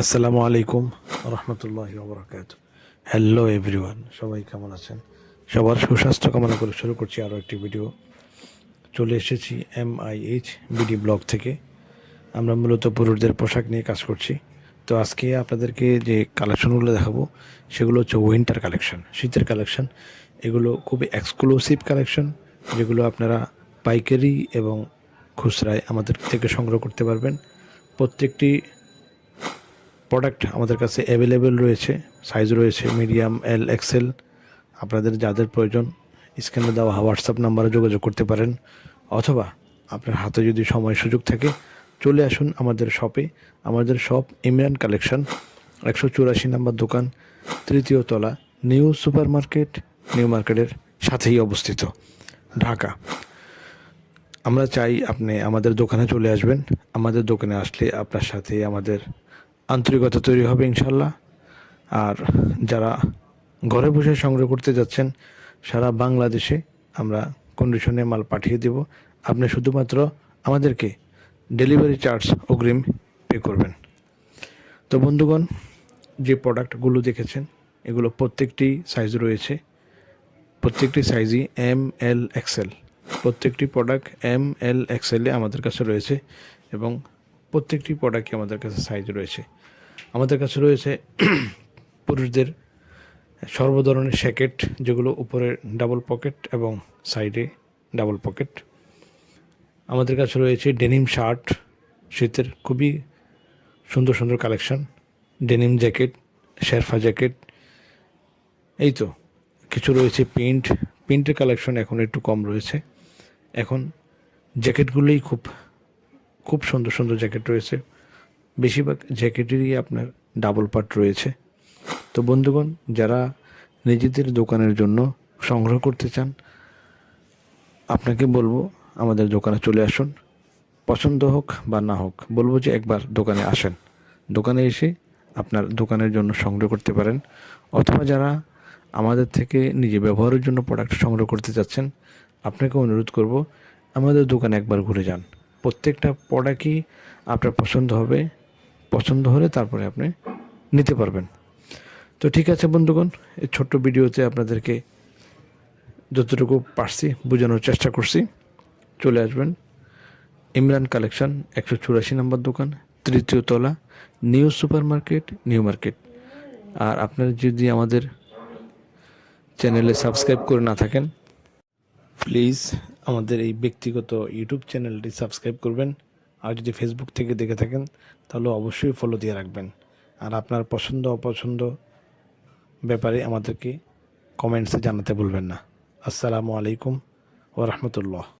আসসালামু আলাইকুম রহমতুল্লাহ বরকাত হ্যালো এভরিওয়ান সবাই কেমন আছেন? সবার সুস্বাস্থ্য কামনা করে শুরু করছি আরও একটি ভিডিও চলে এসেছি M I H BD blog থেকে। আমরা মূলত পুরুষদের পোশাক নিয়ে কাজ করছি। তো আজকে আপনাদেরকে যে কালেকশনগুলো দেখাবো, সেগুলো হচ্ছে উইন্টার কালেকশন শীতের কালেকশন এগুলো খুবই এক্সক্লুসিভ কালেকশন যেগুলো আপনারা পাইকারি এবং খুচরায় আমাদের থেকে সংগ্রহ করতে পারবেন। প্রত্যেকটি প্রোডাক্ট আমাদের কাছে অ্যাভেলেবেল রয়েছে সাইজ রয়েছে মিডিয়াম এল এক্সেল আপনাদের যাদের প্রয়োজন স্ক্রিনে দেওয়া হোয়াটসঅ্যাপ নাম্বারে যোগাযোগ করতে পারেন। অথবা আপনার হাতে যদি সময় সুযোগ থাকে, চলে আসুন আমাদের শপে আমাদের শপ ইমরান কালেকশন একশো চুরাশি নম্বর দোকান, তৃতীয় তলা, নিউ সুপার মার্কেট নিউ মার্কেটের সাথেই অবস্থিত, ঢাকা। আমরা চাই আপনি আমাদের দোকানে চলে আসবেন। আমাদের দোকানে আসলে আপনার সাথে আমাদের আন্তরিকতা তৈরি হবে ইনশাল্লাহ। আর যারা ঘরে বসে সংগ্রহ করতে যাচ্ছেন, সারা বাংলাদেশে আমরা কন্ডিশনে মাল পাঠিয়ে দেব। আপনি শুধুমাত্র আমাদেরকে ডেলিভারি চার্জ অগ্রিম পে করবেন। তো বন্ধুগণ, যে প্রোডাক্টগুলো দেখেছেন, এগুলো প্রত্যেকটি সাইজ রয়েছে। প্রত্যেকটি সাইজই এম এল এক্সেল প্রত্যেকটি প্রোডাক্ট এম এল এক্সেলে আমাদের কাছে রয়েছে এবং প্রত্যেকটি প্রোডাক্টই আমাদের কাছে সাইজ রয়েছে। আমাদের কাছে রয়েছে পুরুষদের সর্ব ধরনের শ্যাকেট যেগুলো উপরে ডাবল পকেট এবং সাইডে ডাবল পকেট আমাদের কাছে রয়েছে ডেনিম শার্ট শীতের খুবই সুন্দর সুন্দর collection denim jacket sherpa jacket এই তো, কিছু রয়েছে প্রিন্ট প্রিন্টের কালেকশন এখন একটু কম রয়েছে। এখন জ্যাকেটগুলোই খুব খুব সুন্দর সুন্দর জ্যাকেট রয়েছে। বেশিরভাগ জ্যাকেটেরই আপনার ডাবল পার্ট রয়েছে। তো বন্ধুগণ, যারা নিজেদের দোকানের জন্য সংগ্রহ করতে চান, আপনাকে বলব আমাদের দোকানে চলে আসুন। পছন্দ হোক বা না হোক, বলব যে একবার দোকানে আসেন। দোকানে এসে আপনার দোকানের জন্য সংগ্রহ করতে পারেন। অথবা যারা আমাদের থেকে নিজে ব্যবহারের জন্য প্রোডাক্ট সংগ্রহ করতে চাচ্ছেন, আপনাকে অনুরোধ করব আমাদের দোকানে একবার ঘুরে যান। প্রত্যেকটা প্রোডাক্টই আপনার পছন্দ হবে, পছন্দ হলে তারপরে আপনি নিতে পারবেন। তো ঠিক আছে বন্ধুগণ, এই ছোট্ট ভিডিওতে আপনাদেরকে যতটুকু পারছি বোঝানোর চেষ্টা করছি। চলে আসবেন ইমরান কালেকশন, একশো চুরাশি নম্বর দোকান, তৃতীয় তলা, new super market new market. আর আপনারা যদি আমাদের চ্যানেলে সাবস্ক্রাইব করে না থাকেন, প্লিজ আমাদের এই ব্যক্তিগত ইউটিউব চ্যানেলটি সাবস্ক্রাইব করবেন। আর যদি ফেসবুক থেকে দেখে থাকেন, তাহলে অবশ্যই ফলো দিয়ে রাখবেন। আর আপনার পছন্দ, অপছন্দ ব্যাপারে আমাদেরকে কমেন্টসে জানাতে ভুলবেন না। আসসালামু আলাইকুম ও রহমতুল্লাহ।